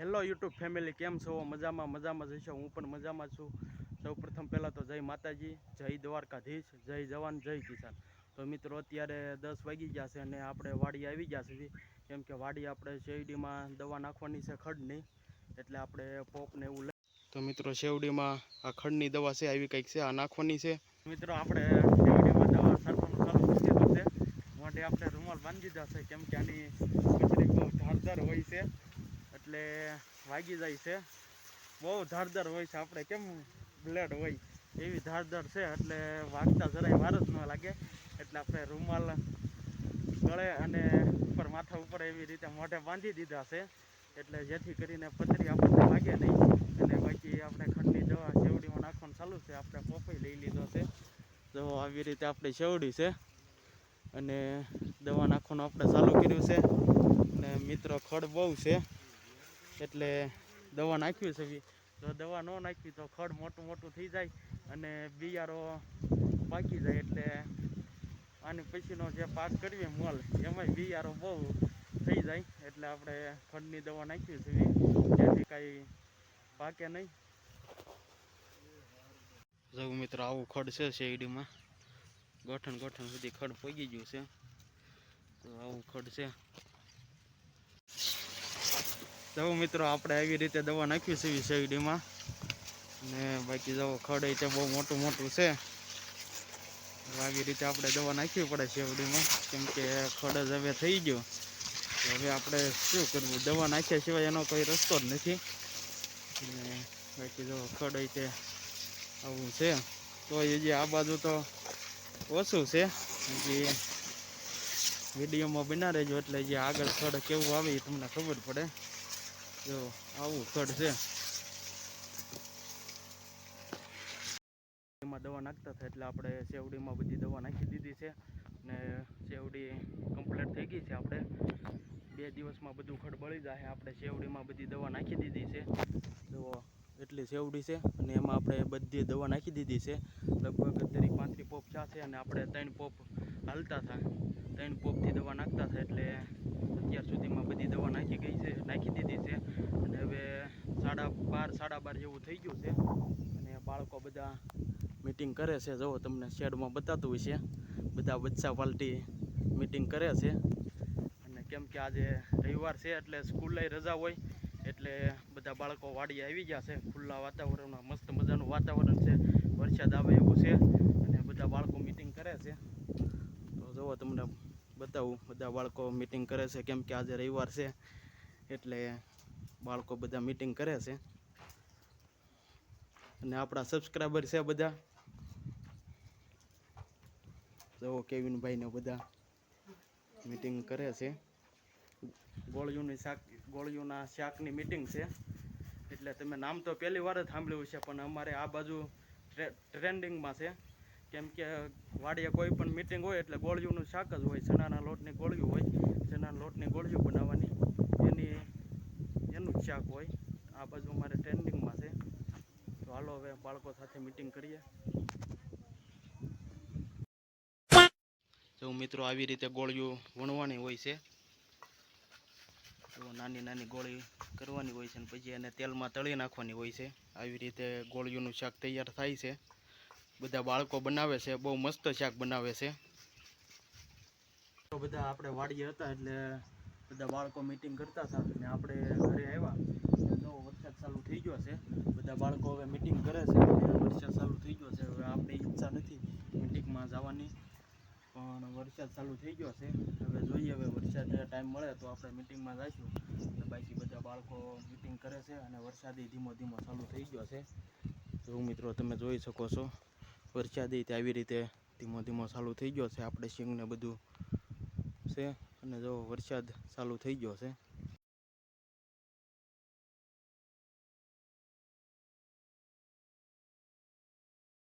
Hello YouTube family કેમ છો? મજામાં મજામાં જઈશો હું પણ મજામાં છું. સૌ પ્રથમ પહેલાં તો જય માતાજી જય દ્વારકાધીશ જય જવાન જય કિસાન. તો મિત્રો અત્યારે દસ વાગી ગયા છે અને આપણે વાડી આવી ગયા છે. કેમ કે વાડી આપણે શેરડીમાં દવા નાખવાની છે ખડની એટલે આપણે પોપને એવું લઈ તો મિત્રો શેવડીમાં આ ખડની દવા છે આવી કંઈક છે આ નાખવાની છે. મિત્રો આપણે શેવડીમાં દવા છાંટવાનું ચાલુ કરી દીધું છે. માટે આપણે રૂમાલ બાંધી દીધા છે. કેમ કે આની કચરી બહુ ધારદાર હોય છે. એટલે વાગી જાય છે. બહુ ધારદાર હોય છે આપણે, કેમ બ્લેડ હોય? એવી ધારદાર છે, એટલે વાગતા જરાય વાર જ ન લાગે. એટલે આપણે રૂમાલ ગળે અને ઉપર માથા ઉપર એવી રીતે મોઢે બાંધી દીધા છે. એટલે જેથી કરીને પતરી આપણને વાગે નહીં. અને બાકી આપણે ખંડની દવા શેવડીમાં નાખવાનું ચાલુ છે, આપણે પોપઈ લઈ લીધો છે. તો આવી રીતે આપણી શેવડી છે. અને દવા નાખવાનું આપણે ચાલુ કર્યું છે. અને મિત્રો, ખડ બહુ છે. એટલે દવા નાખવી છે. જો દવા ન નાખવી તો ખડ મોટું મોટું થઈ જાય અને બિયારો પાકી જાય એટલે આની પછીનો જે પાક કરીએ મોલ, એમાંય બિયારો બહુ થઈ જાય એટલે આપણે ખડની દવા નાખવી છે. જેથી કાંઈ પાકે નહીં જવું મિત્રો, આવું ખડ છે શેરડીમાં ગોઠણ ગોઠણ સુધી ખડ પગી ગયું છે તો આવું ખડ છે જવું મિત્રો, આપણે આવી રીતે દવા નાખી છે શેરડીમાં. ને બાકી જવો ખડ તે બહુ મોટું મોટું છે. આવી રીતે આપણે દવા નાખવી પડે શેરડીમાં, કેમ કે ખડ જ હવે થઈ ગયો. હવે આપણે શું કરવું? દવા નાખ્યા સિવાય એનો કોઈ રસ્તો જ નથી. ને બાકી જો ખડ તે આવું છે. તો એ જે આ બાજુ તો ઓછું છે. જે વિડીયોમાં બના રહેજો એટલે જે આગળ ખડ કેવું આવે એ તમને ખબર પડે. જો, આવું ખડ છે. એમાં દવા નાખતા થાય એટલે આપણે શેવડીમાં બધી દવા નાખી દીધી છે. ને શેવડી કમ્પ્લીટ થઈ ગઈ છે આપણે. બે દિવસમાં બધું ખડ બળી જાય આપણે શેવડીમાં બધી દવા નાખી દીધી છે. તો એટલી શેવડી છે, અને એમાં આપણે બધી દવા નાખી દીધી છે. લગભગ ત્રીસ પાંત્રી પોપ ચા છે, અને આપણે ત્રણ પોપ હાલતા હતા. ત્રણ પોપથી દવા નાખતા હતા, એટલે અત્યાર સુધીમાં બધી દવા નાખી ગઈ છે નાખી દીધી છે અને હવે સાડા બાર, સાડા બાર જેવું થઈ ગયું છે. અને બાળકો બધા મીટિંગ કરે છે. જુઓ, તમને શેડમાં બતાતું હોય છે બધા બચ્ચા પાલટી મીટિંગ કરે છે. અને કેમ કે આજે રવિવાર છે એટલે સ્કૂલે રજા હોય, એટલે બધા બાળકો વાડીએ આવી ગયા છે. ખુલ્લા વાતાવરણમાં, મસ્ત મજાનું વાતાવરણ છે. વરસાદ આવે એવું છે. અને બધા બાળકો મીટિંગ કરે છે. તો જુઓ, તમને બતાવું. બધા બાળકો મીટિંગ કરે છે. કેમ કે આજે રવિવાર છે, એટલે બાળકો બધા મીટિંગ કરે છે. અને આપણા સબસ્ક્રાઈબર છે બધા. જુઓ કેવિનભાઈ ને બધા મીટિંગ કરે છે. ગોળીઓની શાક ગોળીઓના શાકની મીટિંગ છે. એટલે તમે નામ તો પહેલી વાર જ સાંભળ્યું છે પણ અમારે આ બાજુ ટ્રેન્ડિંગમાં છે. કેમ કે વાડીએ કોઈ પણ મિટિંગ હોય એટલે ગોળીઓનું શાક જ હોય, ચણાના લોટની ગોળીઓ હોય, ચણાના લોટની ગોળીઓ બનાવવાની. એની, એનું જ શાક હોય આ બાજુ અમારે ટ્રેન્ડિંગમાં છે તો હાલો હવે બાળકો સાથે મીટિંગ કરીએ. જો મિત્રો આવી રીતે ગોળીઓ વણવાની હોય છે, તો નાની નાની ગોળી કરવાની હોય છે અને પછી એને તેલમાં તળી નાખવાની હોય છે. આવી રીતે ગોળીઓનું શાક તૈયાર થાય છે. બધા બાળકો બનાવે છે, બહુ મસ્ત શાક બનાવે છે. તો બધા આપણે વાડીએ હતા એટલે બધા બાળકો મીટિંગ કરતા હતા અને આપણે ઘરે આવ્યા જો વરસાદ ચાલુ થઈ ગયો છે બધા બાળકો હવે મિટિંગ કરે છે. વરસાદ ચાલુ થઈ ગયો છે. હવે આપણી ઈચ્છા નથી મિટિંગમાં જવાની. પણ વરસાદ ચાલુ થઈ ગયો છે. હવે જોઈએ હવે વરસાદ ટાઈમ મળે તો આપણે મિટિંગમાં જઈશું. બાકી બધા બાળકો મિટિંગ કરે છે અને વરસાદી ધીમો ધીમો ચાલુ થઈ ગયો છે. જો મિત્રો તમે જોઈ શકો છો, વરસાદી તે આવી રીતે ધીમો ધીમો ચાલુ થઈ ગયો છે. આપણે સિંગને બધું છે અને જો વરસાદ ચાલુ થઈ ગયો છે.